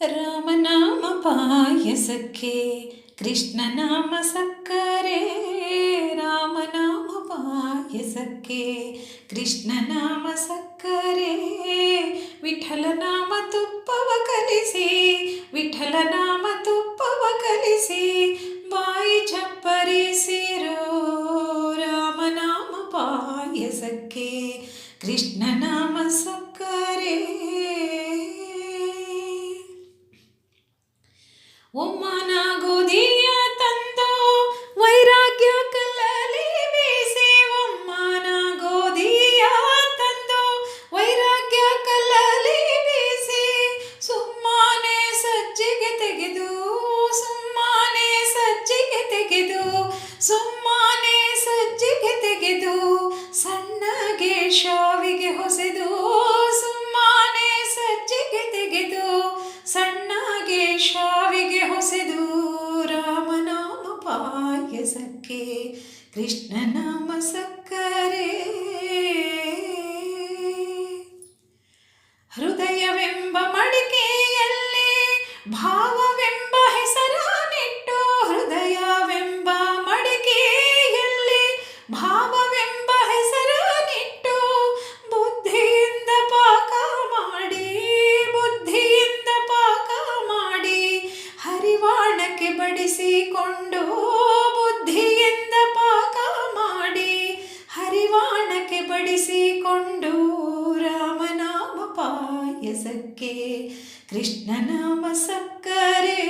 ರಾಮನಾಮ ಪಾಯಸಕ್ಕೆ ಕೃಷ್ಣನಾಮ ಸಕ್ಕರೆ ರಾಮನಾಮ ಪಾಯಸಕ್ಕೆ ಕೃಷ್ಣನಾಮ ಸಕ್ಕರೆ ವಿಠಲನಾಮ ತುಪ್ಪವ ಕಲಿಸಿ ವಿಠಲನಾಮ ತುಪ್ಪವ ಕಲಿಸಿ ಬಾಯಿ ಚಪ್ಪರಿಸಿರೋ ರಾಮನಾಮ ಪಾಯಸಕ್ಕೆ ಕೃಷ್ಣನಾಮ ಸಕ್ಕರೆ ಸುಮ್ಮನೆ ಸಜ್ಜಿಗೆ ತೆಗೆದು, ಸಣ್ಣಗೆ ಶಾವಿಗೆ ಹೊಸೆದು, ಸುಮ್ಮನೆ ಸಜ್ಜಿಗೆ ತೆಗೆದು, ಸಣ್ಣಗೆ ಶಾವಿಗೆ ಹೊಸೆದು, ರಾಮನಾಮ ಪಾಯಸಕ್ಕೆ, ಕೃಷ್ಣನಾಮ ಸಕ್ಕರೆ. ಹೃದಯವೆಂಬ ಮಡಿಕೆಯಲ್ಲಿ ಭಾವವೆಂಬ ಹರಿವಾಣಕ್ಕೆ ಬಡಿಸಿಕೊಂಡು ಬುದ್ಧಿಯಿಂದ ಪಾಕ ಮಾಡಿ ಹರಿವಾಣಕ್ಕೆ ಬಡಿಸಿಕೊಂಡು ರಾಮನಾಮ ಪಾಯಸಕ್ಕೆ ಕೃಷ್ಣನಾಮ ಸಕ್ಕರೆ